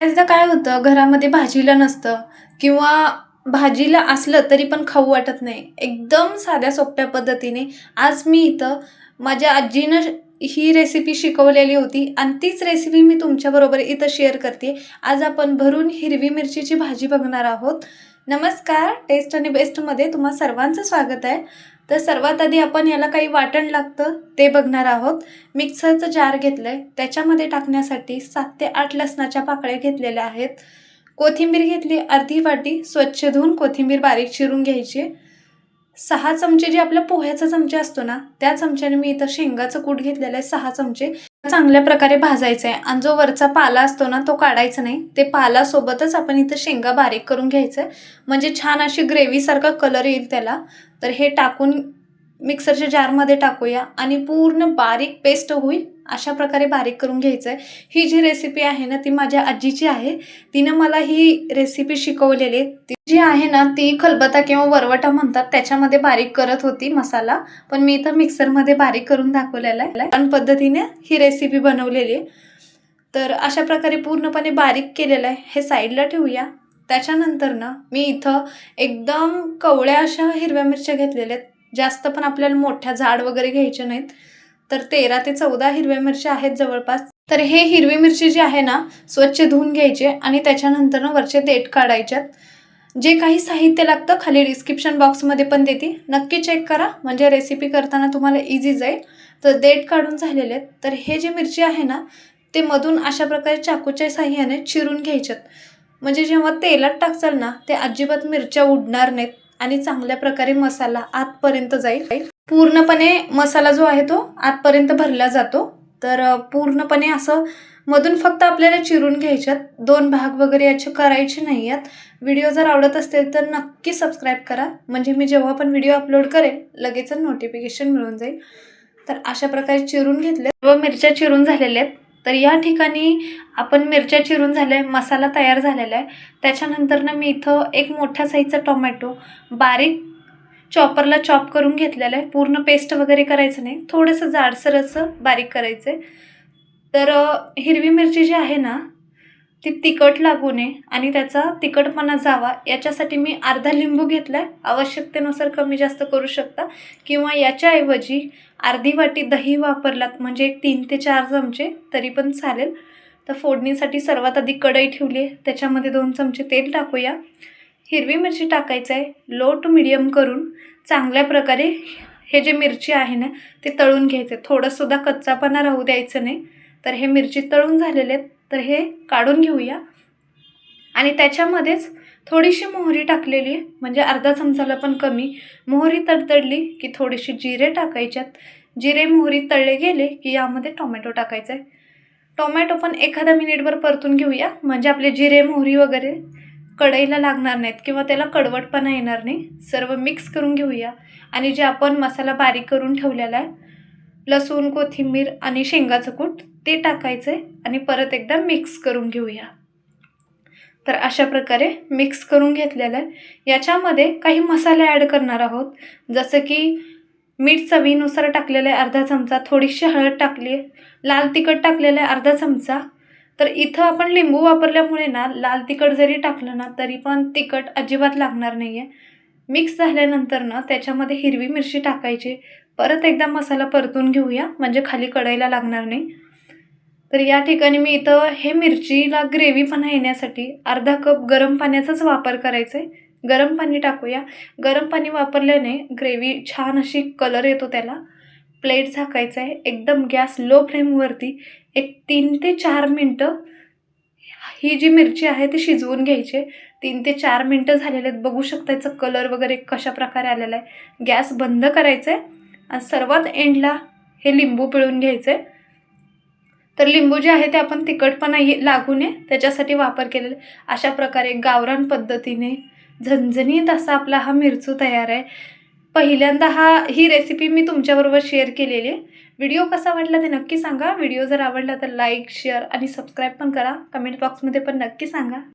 बऱ्याचदा काय होतं घरामध्ये भाजीला नसतं किंवा भाजीला असलं तरी पण खाऊ वाटत नाही. एकदम साध्या सोप्या पद्धतीने आज मी इथं माझ्या आजीनं ही रेसिपी शिकवलेली होती आणि तीच रेसिपी मी तुमच्याबरोबर इथं शेअर करते. आज आपण भरून हिरवी मिरचीची भाजी बघणार आहोत. नमस्कार टेस्ट आणि बेस्टमध्ये तुम्हा सर्वांचं स्वागत आहे. तर सर्वात आधी आपण याला काही वाटण लागतं ते बघणार आहोत. मिक्सरचं जार घेतलं आहे त्याच्यामध्ये टाकण्यासाठी सात ते आठ लसणाच्या पाकळ्या घेतलेल्या आहेत. कोथिंबीर घेतली अर्धी वाटी स्वच्छ धुवून कोथिंबीर बारीक चिरून घ्यायची. सहा चमचे जे आपल्या पोह्याचा चमचा असतो ना त्या चमच्याने मी इथं शेंगाचं कूट घेतलेलं आहे सहा चमचे. चांगल्या प्रकारे भाजायचं आहे आणि जो वरचा पाला असतो ना तो काढायचा नाही. ते पालासोबतच आपण इथं शेंगा बारीक करून घ्यायचं आहे म्हणजे छान अशी ग्रेव्हीसारखा कलर येईल त्याला. तर हे टाकून मिक्सरच्या जारमध्ये टाकूया आणि पूर्ण बारीक पेस्ट होईल अशा प्रकारे बारीक करून घ्यायचं आहे ही जी रेसिपी आहे ना ती माझ्या आजीची आहे. तिनं मला ही रेसिपी शिकवलेली आहे. ती जी आहे ना ती खलबता किंवा वरवटा म्हणतात त्याच्यामध्ये बारीक करत होती मसाला. पण मी इथं मिक्सरमध्ये बारीक करून दाखवलेला आहे. पण पद्धतीने ही रेसिपी बनवलेली आहे. तर अशा प्रकारे पूर्णपणे बारीक केलेलं आहे. हे साईडला ठेवूया. त्याच्यानंतर ना मी इथं एकदम कवळ्या अशा हिरव्या मिरच्या घेतलेल्या आहेत. जास्त पण आपल्याला मोठ्या झाड वगैरे घ्यायचे नाहीत. तर तेरा ते चौदा हिरव्या मिरच्या आहेत जवळपास. तर हे हिरवी मिरची जी आहे ना स्वच्छ धुवून घ्यायचे आणि त्याच्यानंतर वरचे देठ काढायच्यात. जे काही साहित्य लागतं खाली डिस्क्रिप्शन बॉक्समध्ये पण देते. नक्की चेक करा. म्हणजे रेसिपी करताना तुम्हाला इझी जाईल. तर देठ काढून झालेले आहेत. तर हे जे मिरची आहे ना ते मधून अशा प्रकारे चाकूच्या साह्याने चिरून घ्यायच्यात. म्हणजे जेव्हा तेलात टाकचाल ना ते अजिबात मिरच्या उडणार नाहीत. आणि चांगल्या प्रकारे मसाला आतपर्यंत जाईल. पूर्णपणे मसाला जो आहे तो आतपर्यंत भरला जातो. तर पूर्णपणे असं मधून फक्त आपल्याला चिरून घ्यायच्यात. दोन भाग वगैरे याचे करायचे नाही आहेत व्हिडिओ जर आवडत असतील तर नक्की सबस्क्राईब करा. म्हणजे मी जेव्हा पण व्हिडिओ अपलोड करेल लगेच नोटिफिकेशन मिळून जाईल. तर अशा प्रकारे चिरून घेतले. व मिरच्या चिरून झालेल्या आहेत. तर या ठिकाणी आपण मिरच्या चिरून झाल्या मसाला तयार झालेला आहे त्याच्यानंतर ना मी इथं एक मोठ्या साईजचा टोमॅटो बारीक चॉपरला चॉप करून घेतलेलं आहे पूर्ण पेस्ट वगैरे करायचं नाही थोडंसं जाडसर असं बारीक करायचं आहे तर हिरवी मिरची जी आहे ना ती तिखट लागू नये आणि त्याचा तिखटपणा जावा याच्यासाठी मी अर्धा लिंबू घेतला आहे आवश्यकतेनुसार कमी जास्त करू शकता. किंवा याच्याऐवजी अर्धी वाटी दही वापरलात म्हणजे एक तीन ते चार चमचे तरी पण चालेल. तर फोडणीसाठी सर्वात आधी कढई ठेवली आहे. त्याच्यामध्ये दोन चमचे तेल टाकूया. हिरवी मिरची टाकायचं आहे लो टू मिडियम करून चांगल्या प्रकारे हे जे मिरची आहे ना ते तळून घ्यायचं. आहे थोडंसुद्धा कच्चापणा राहू द्यायचं नाही. तर हे मिरची तळून झालेले आहेत. तर हे काढून घेऊया. आणि त्याच्यामध्येच थोडीशी मोहरी टाकलेली आहे. म्हणजे अर्धा चमचाला पण कमी. मोहरी तडतडली की थोडीशी जिरे टाकायच्यात. जिरे मोहरी तळले गेले की यामध्ये टोमॅटो टाकायचा आहे टोमॅटो पण एखादा मिनिटभर परतून घेऊया. म्हणजे आपले जिरे मोहरी वगैरे कढईला लागणार नाहीत किंवा त्याला कडवटपणा येणार नाही. सर्व मिक्स करून घेऊया. आणि जे आपण मसाला बारीक करून ठेवलेला आहे लसूण कोथिंबीर आणि शेंगाचं कूट ते टाकायचं आहे आणि परत एकदा मिक्स करून घेऊया. तर अशा प्रकारे मिक्स करून घेतलेलं आहे. याच्यामध्ये काही मसाले ॲड करणार आहोत. जसं की मीठ चवीनुसार टाकलेलं आहे अर्धा चमचा थोडीशी हळद टाकली आहे लाल तिखट टाकलेलं आहे अर्धा चमचा. तर इथं आपण लिंबू वापरल्यामुळे ना लाल तिखट जरी टाकलं ना तरी पण तिखट अजिबात लागणार नाही आहे मिक्स झाल्यानंतर ना त्याच्यामध्ये हिरवी मिरची टाकायची. परत एकदा मसाला परतून घेऊया म्हणजे खाली कढईला लागणार नाही. तर या ठिकाणी मी इथं हे मिरचीला ग्रेव्हीपणा येण्यासाठी. अर्धा कप गरम पाण्याचाच वापर करायचा आहे गरम पाणी टाकूया. गरम पाणी वापरल्याने ग्रेव्ही छान अशी कलर येतो त्याला. प्लेट झाकायचं आहे एकदम गॅस लो फ्लेमवरती एक तीन ते चार मिनटं ही जी मिरची आहे ती शिजवून घ्यायची. आहे. तीन ते चार मिनटं झालेले आहेत. बघू शकता याचा कलर वगैरे कशा प्रकारे आलेला आहे. गॅस बंद करायचा आहे आणि सर्वात एंडला हे लिंबू पिळून घ्यायचं आहे तर लिंबू जे आहे ते आपण तिखटपणा लागू नये त्याच्यासाठी वापर केलेला अशा प्रकारे गावरान पद्धतीने झणझणीत असा आपला हा मिरचू तयार आहे. पहिल्यांदा हा ही रेसिपी मी तुमच्याबरोबर शेअर केलेली आहे. व्हिडिओ कसा वाटला ते नक्की सांगा. व्हिडिओ जर आवडला तर लाईक शेअर आणि सबस्क्राईब पण करा. कमेंट बॉक्समध्ये पण नक्की सांगा.